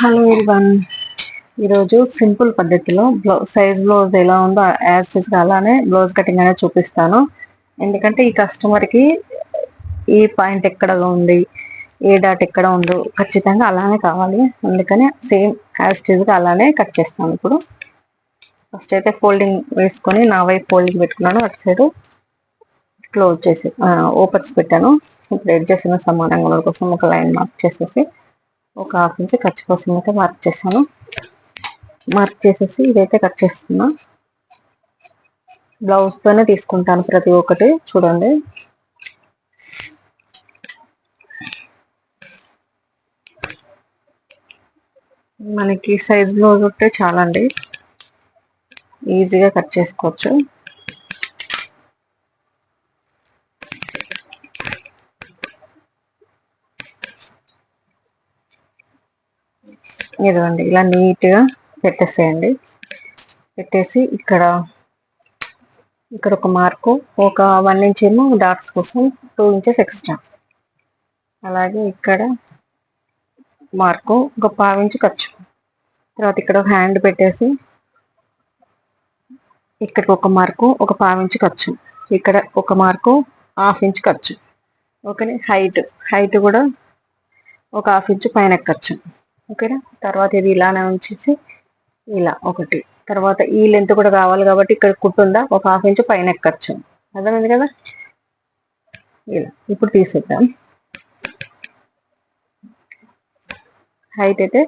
Hello one ఈరోజు simple పద్ధతిలో blouse size blouse ఎలా ఉందో యాజ్గా అలానే బ్లౌజ్ కటింగ్ అనేది చూపిస్తాను. ఎందుకంటే ఈ కస్టమర్కి ఏ పాయింట్ ఎక్కడ ఉంది ఏ డాట్ ఎక్కడ ఉందో ఖచ్చితంగా అలానే కావాలి. అందుకని సేమ్ యాజ్గా అలానే కట్ చేస్తాను ఇప్పుడు. ఫస్ట్ అయితే ఫోల్డింగ్ వేసుకొని నా వైపు ఫోల్డింగ్ పెట్టుకున్నాను. అటు సైడ్ క్లోజ్ చేసి ఓపెన్స్ పెట్టాను. ఇప్పుడు ఎడ్ చేసిన సమానంగా కోసం ఒక లైన్ మార్క్ చేసేసి ఒక హాఫ్ ఇంచ్ ఖర్చు కోసం అయితే మార్క్ చేస్తాను మార్క్ చేసేసి ఇదైతే కట్ చేస్తున్నా. బ్లౌజ్తోనే తీసుకుంటాను ప్రతి ఒక్కటి చూడండి. మనకి సైజ్ బ్లౌజ్ ఉంటే చాలండి. ఈజీగా కట్ చేసుకోవచ్చు. ఇదిగోండి ఇలా నీట్గా పెట్టేసేయండి. పెట్టేసి ఇక్కడ ఇక్కడ ఒక మార్కు ఒక వన్ ఇంచ్ ఏమో డాట్స్ కోసం టూ ఇంచెస్ ఎక్స్ట్రా. అలాగే ఇక్కడ మార్కు ఒక పావు ఇంచు ఖర్చు. తర్వాత ఇక్కడ ఒక హ్యాండ్ పెట్టేసి ఇక్కడికి ఒక మార్కు ఒక పావు ఇంచు ఖర్చు. ఇక్కడ ఒక మార్కు హాఫ్ ఇంచ్ ఖర్చు. ఓకే హైట్ హైట్ కూడా ఒక హాఫ్ ఇంచు పైన ఎక్కచ్చు ఓకేనా? తర్వాత ఇది ఇలానే ఉంచేసి ఇలా ఒకటి. తర్వాత ఈ లెంత్ కూడా కావాలి కాబట్టి ఇక్కడ కుట్టుందా ఒక హాఫ్ ఇంచ్ పైన ఎక్కచ్చు. అర్థమైంది కదా? ఇలా. ఇప్పుడు తీసేద్దాం. హైట్ అయితే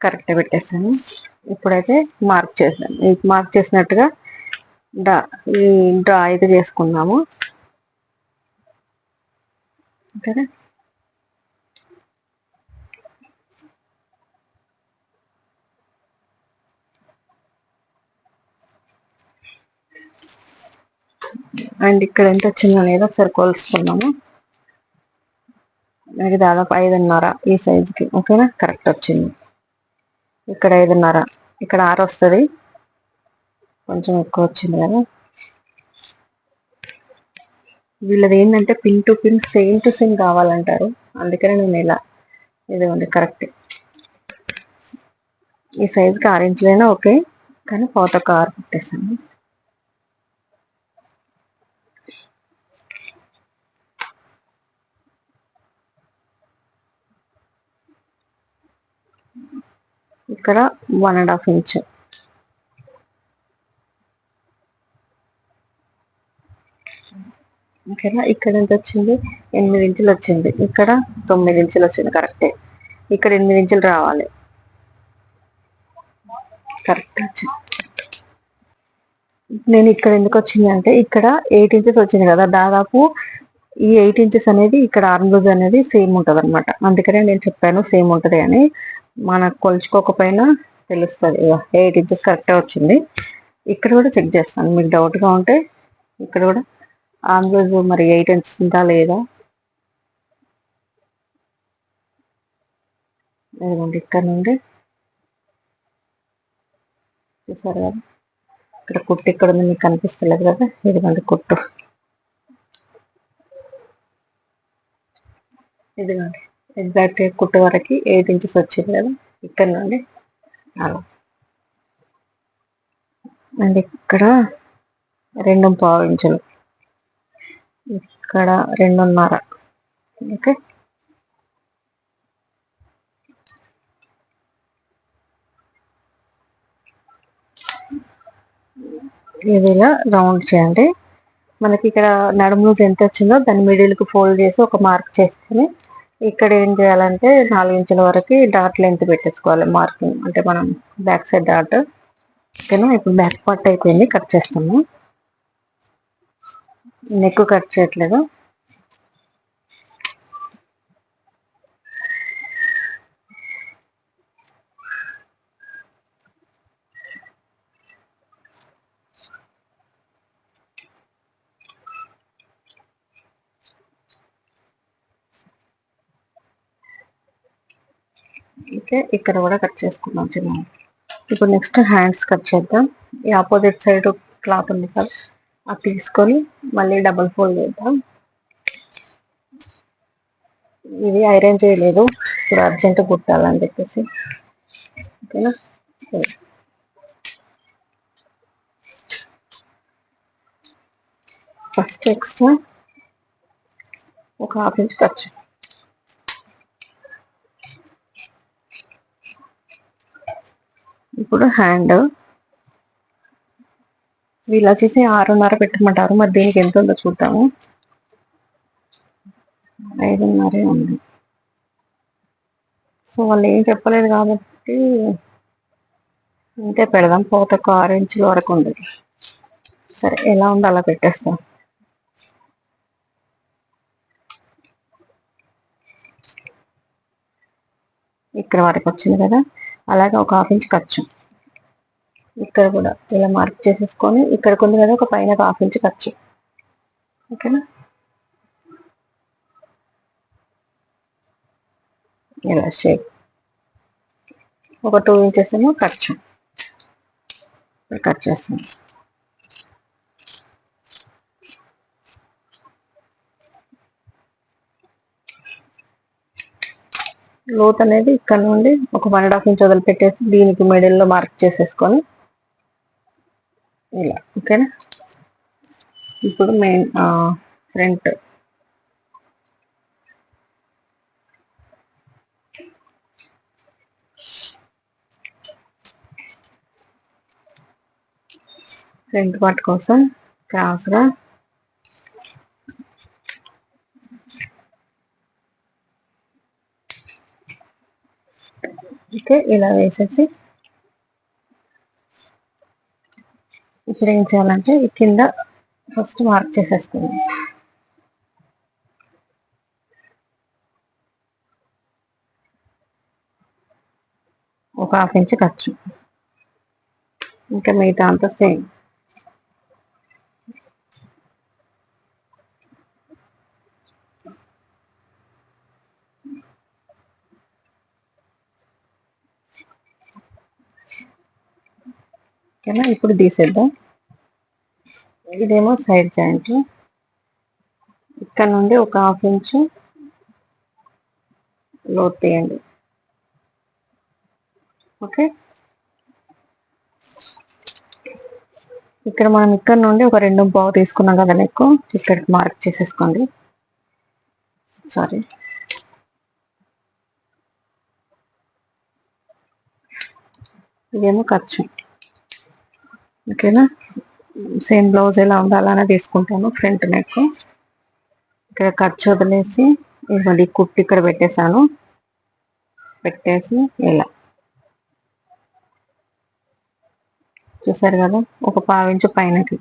కరెక్ట్ పెట్టేస్తాను ఇప్పుడైతే మార్క్ చేద్దాం. మార్క్ చేసినట్టుగా డ్రా ఈ డ్రా అయితే చేసుకుందాము. ఓకేనా? అండ్ ఇక్కడ ఎంత వచ్చిందో అనేది ఒకసారి కొలుసుకున్నాము నాకు దాదాపు ఐదున్నర ఈ సైజుకి ఓకేనా కరెక్ట్ వచ్చింది. ఇక్కడ ఐదున్నర. ఇక్కడ ఆరు వస్తుంది. కొంచెం ఎక్కువ వచ్చింది కదా. వీళ్ళది ఏంటంటే pin to pin same to same కావాలంటారు. అందుకనే నేను ఇలా ఇదిగోండి కరెక్ట్ ఈ సైజుకి ఆరు ఇంచులైనా ఓకే కానీ పాత ఆరు పెట్టేసాను ఇక్కడ వన్ అండ్ హాఫ్ ఇంచ్ ఓకేనా? ఇక్కడ ఎంత వచ్చింది? ఎనిమిది ఇంచులు వచ్చింది. ఇక్కడ తొమ్మిది ఇంచులు వచ్చింది. కరెక్టే ఇక్కడ ఎనిమిది ఇంచులు రావాలి. కరెక్ట్ వచ్చింది నేను ఇక్కడ ఎందుకు వచ్చింది అంటే ఇక్కడ ఎయిట్ ఇంచెస్ వచ్చింది కదా. దాదాపు ఈ ఎయిట్ ఇంచెస్ అనేది ఇక్కడ ఆర్మ్ లూజ్ అనేది సేమ్ ఉంటుంది అనమాట అందుకనే నేను చెప్పాను సేమ్ ఉంటుంది అని. మనకు కొలుచుకోకపోయినా తెలుస్తుంది. ఎయిట్ ఇంచెస్ కరెక్టే వచ్చింది. ఇక్కడ కూడా చెక్ చేస్తాను. మీకు డౌట్గా ఉంటే ఇక్కడ కూడా. ఆంబ్లోజ్ మరి ఎయిట్ ఇంచెస్ ఉందా లేదా? లేదండి ఇక్కడ నుండి. చూసారు కదా? ఇక్కడ కుట్టు ఇక్కడ ఉంది మీకు కనిపిస్తలేదు కదా? ఇదిగోండి కుట్టు. ఇదిగోండి. ఎగ్జాక్ట్ కుట్టు వరకు ఎయిట్ ఇంచెస్ వచ్చింది కదా ఇక్కడ నుండి అలా. అండ్ ఇక్కడ రెండు పావు ఇంచులు. ఇక్కడ రెండున్నర. ఓకే. ఇది ఇలా రౌండ్ చేయండి. మనకి ఇక్కడ నడుము ఎంత వచ్చిందో దాని మిడిల్కి ఫోల్డ్ చేసి ఒక మార్క్ చేసుకొని ఇక్కడ ఏం చేయాలంటే నాలుగు ఇంచుల వరకు డాట్ లెంత్ పెట్టేసుకోవాలి మార్కింగ్. అంటే మనం బ్యాక్ సైడ్ డాట్ ఓకేనా? ఇప్పుడు బ్యాక్ పార్ట్ అయిపోయింది కట్ చేస్తాము నెక్ కట్ చేయట్లేదు? ఓకే ఇక్కడ కూడా కట్ చేసుకున్నాం చిన్న ఇప్పుడు నెక్స్ట్ హ్యాండ్స్ కట్ చేద్దాం. ఈ ఆపోజిట్ సైడ్ క్లాత్ ఉంది కదా అది తీసుకొని మళ్ళీ డబుల్ ఫోల్డ్ చేద్దాం. ఇది ఐరన్ చేయలేదు. ఇప్పుడు అర్జెంట్ కుట్టాలని చెప్పేసి. ఓకేనా? ఫస్ట్ ఎక్స్ట్రా ఒక హాఫ్ ఇంచ్ ఖర్చు ఇప్పుడు హ్యాండ్ వీళ్ళు వచ్చేసి ఆరున్నర పెట్టమంటారు. మరి దీనికి ఎంత ఉందో చూద్దాము. ఐదున్నరే ఉంది. సో వాళ్ళు ఏం చెప్పలేదు కాబట్టి ఇంతే పెడదాం. పోత ఒక ఆరు ఇంచుల వరకు ఉంది సరే ఎలా ఉందో అలా పెట్టేస్తాం. ఇక్కడ వరకు వచ్చింది కదా. అలాగే ఒక హాఫ్ ఇంచ్ ఖర్చు ఇక్కడ కూడా ఇలా మార్క్ చేసేసుకొని ఇక్కడికి ఉంది కదా ఒక పైన హాఫ్ ఇంచ్ ఖర్చు ఓకేనా ఇలా షేప్. ఒక టూ ఇంచెస్ ఏమో ఖర్చు కట్ చేస్తాం లోత్ అనేది ఇక్కడ నుండి ఒక వన్ అండ్ హాఫ్ ఇంచ్ వదిలిపెట్టేసి దీనికి మిడిల్లో మార్క్ చేసేసుకొని ఇలా ఓకేనా ఇప్పుడు మెయిన్ ఫ్రంట్ ఫ్రంట్ పార్ట్ కోసం క్రాస్గా ఓకే ఇలా వేసేసి ఇప్పుడు ఏం చేయాలంటే ఈ కింద ఫస్ట్ మార్క్ చేసేస్తుంది ఒక హాఫ్ ఇంచ్ ఖర్చు. ఇంకా మిగతా అంతా సేమ్. ఓకేనా? ఇప్పుడు తీసేద్దాం. ఇదేమో సైడ్ జాయింట్. ఇక్కడ నుండి ఒక హాఫ్ ఇంచు లోడ్ తీయండి. ఓకే? ఇక్కడ మనం ఇక్కడ నుండి ఒక రెండు బావు తీసుకున్నాం కదా నెక్కు ఇక్కడికి మార్క్ చేసేసుకోండి. సారీ. ఇదేమో ఖర్చు. ఓకేనా? సేమ్ బ్లౌజ్ ఎలా ఉందో అలానే తీసుకుంటాను ఫ్రంట్ నెక్. ఇక్కడ ఖర్చు వదిలేసి ఇవ్వండి కుట్టు ఇక్కడ పెట్టేశాను. పెట్టేసి ఇలా. చూసారు కదా ఒక పావించు పైనకి.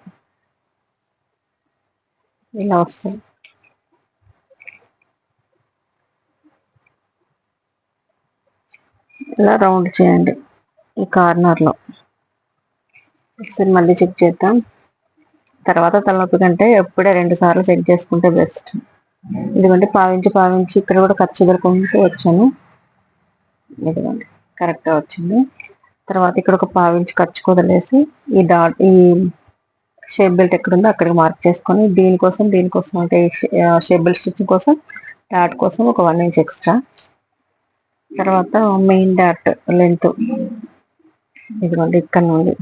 ఇలా వస్తుంది. ఇలా రౌండ్ చేయండి ఈ కార్నర్లో. ఒకసారి మళ్ళీ చెక్ చేద్దాం. తర్వాత తలనొప్పి కంటే ఎప్పుడే రెండు సార్లు చెక్ చేసుకుంటే బెస్ట్. ఇదిగోండి పావించి పావించి ఇక్కడ కూడా ఖర్చు ఎదుర్కొంటూ వచ్చాను. ఇదిగోండి కరెక్ట్గా వచ్చింది. తర్వాత ఇక్కడ ఒక పావించి ఖర్చు కుదలేసి ఈ డాట్ ఈ షేప్ బెల్ట్ ఎక్కడుందో అక్కడికి మార్క్ చేసుకొని దీనికోసం దీనికోసం అంటే షేప్ బెల్ట్ స్టిచ్చింగ్ కోసం డాట్ కోసం ఒక వన్ ఇంచ్ ఎక్స్ట్రా. తర్వాత మెయిన్ డాట్ లెంత్. ఇదిగోండి ఇక్కడ నుండి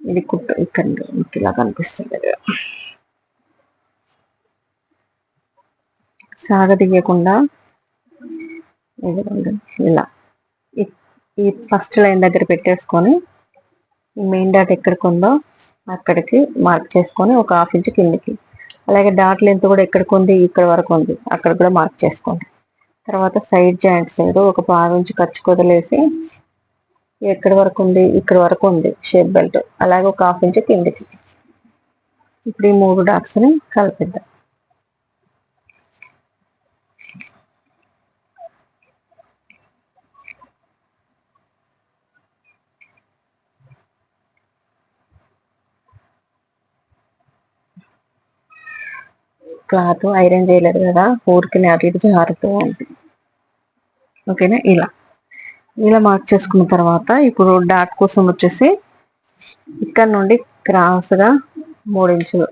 ఇది కుట్టు ఇక్కడ మీకు ఇలా కనిపిస్తుంది సాగదీయకుండా ఇదిగోండి ఇలా. ఈ ఫస్ట్ లైన్ దగ్గర పెట్టేసుకొని మెయిన్ డాట్ ఎక్కడికి ఉందో అక్కడికి మార్క్ చేసుకొని ఒక హాఫ్ ఇంచ్ కిందికి. అలాగే డాట్ లెంత్ కూడా ఎక్కడికి ఉంది ఇక్కడ వరకు ఉంది అక్కడ కూడా మార్క్ చేసుకోండి. తర్వాత సైడ్ జాయింట్స్ ఏదో ఒక పావు ఇంచు ఖర్చు కొదిలేసి ఎక్కడి వరకు ఉంది? ఇక్కడ వరకు ఉంది. Shape belt. అలాగే ఒక హాఫ్ ఇంచ్ కిందికి ఇప్పుడు ఈ మూడు డాట్స్ని కలిపిద్దాం. క్లాత్ ఐరన్ చేయలేదు కదా. ఊరికి అటు ఇటు జారుతూ ఉంటుంది ఓకేనా? ఇలా. ఇలా మార్క్ చేసుకున్న తర్వాత ఇప్పుడు డాట్ కోసం వచ్చేసి ఇక్కడ నుండి క్రాస్గా మూడించులు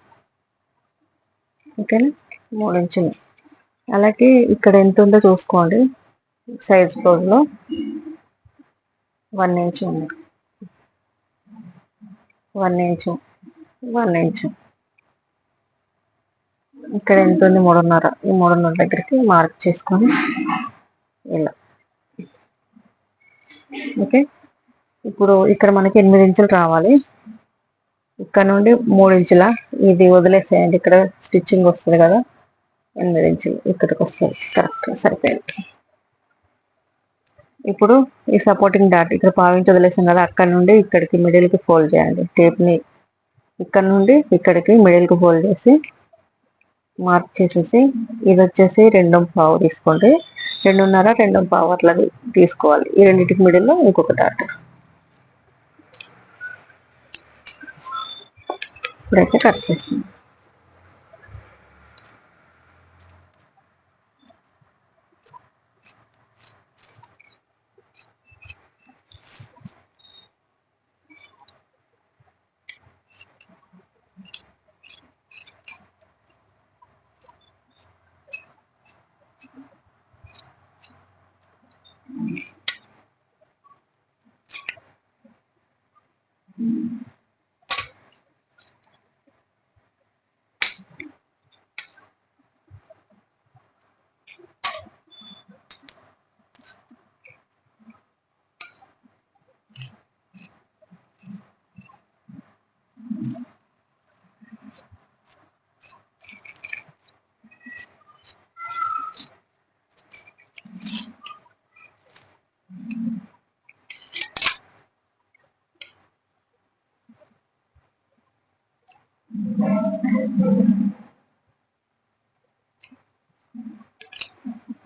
ఓకేనా? మూడించులు అలాగే ఇక్కడ ఎంత ఉందో చూసుకోండి. సైజ్ బ్లౌజ్లో వన్ ఇంచ్ ఉంది. వన్ ఇంచు వన్ ఇంచు ఇక్కడ ఎంత ఉంది? మూడున్నర. ఈ మూడున్నర దగ్గరికి మార్క్ చేసుకొని ఇలా. ఓకే. ఇప్పుడు ఇక్కడ మనకి ఎనిమిది ఇంచులు రావాలి. ఇక్కడ నుండి మూడు ఇంచుల. ఇది వదిలేసేయండి. ఇక్కడ స్టిచ్చింగ్ వస్తుంది కదా. ఎనిమిది ఇంచులు ఇక్కడికి వస్తుంది. కరెక్ట్ సరిపోయింది. ఇప్పుడు ఈ సపోర్టింగ్ డాట్ ఇక్కడ పావించి వదిలేసాం కదా. అక్కడ నుండి ఇక్కడికి మిడిల్కి ఫోల్డ్ చేయండి. టేప్ని ఇక్కడ నుండి ఇక్కడికి మిడిల్కి ఫోల్డ్ చేసి మార్క్ చేసేసి ఇది వచ్చేసి రెండు పావు తీసుకోండి. రెండున్నర రెండు పావు అట్లా తీసుకోవాలి. ఈ రెండింటికి మిడిల్లో ఇంకొక డాట్ ఇప్పుడైతే కట్ చేస్తుంది Mm-hmm.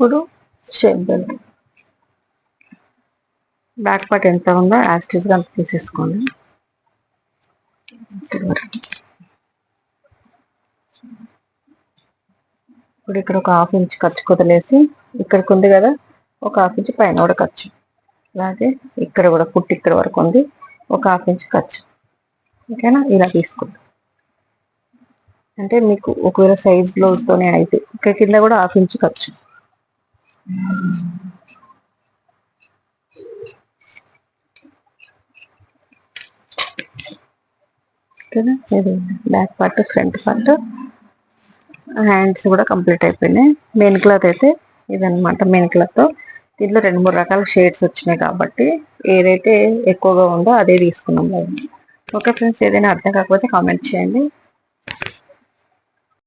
ఇప్పుడు చేద్దాం బ్యాక్ పార్ట్ ఎంత ఉందో యాస్టిస్గా అంత తీసేసుకోండి. ఇప్పుడు ఇక్కడ ఒక హాఫ్ ఇంచ్ ఖర్చు కుదలేసి ఇక్కడికి ఉంది కదా ఒక హాఫ్ ఇంచ్ పైన కూడా ఖర్చు. అలాగే ఇక్కడ కూడా పుట్టి ఇక్కడ వరకు ఉంది ఒక హాఫ్ ఇంచ్ ఖర్చు. ఓకేనా? ఇలా తీసుకోండి. అంటే మీకు ఒకవేళ సైజ్ బ్లౌజ్తోనే అయితే ఇక్కడ కింద కూడా హాఫ్ ఇంచ్ ఖర్చు. ఓకేనా? ఇది back part front part. Hands కూడా కంప్లీట్ అయిపోయినాయి. మెయిన్ క్లాత్ అయితే ఇదనమాట మెయిన్ క్లాత్. దీంట్లో రెండు మూడు రకాల షేడ్స్ వచ్చినాయి కాబట్టి ఏదైతే ఎక్కువగా ఉందో అదే తీసుకున్నాం ఓకే ఫ్రెండ్స్ ఏదైనా అర్థం కాకపోతే కామెంట్ చేయండి.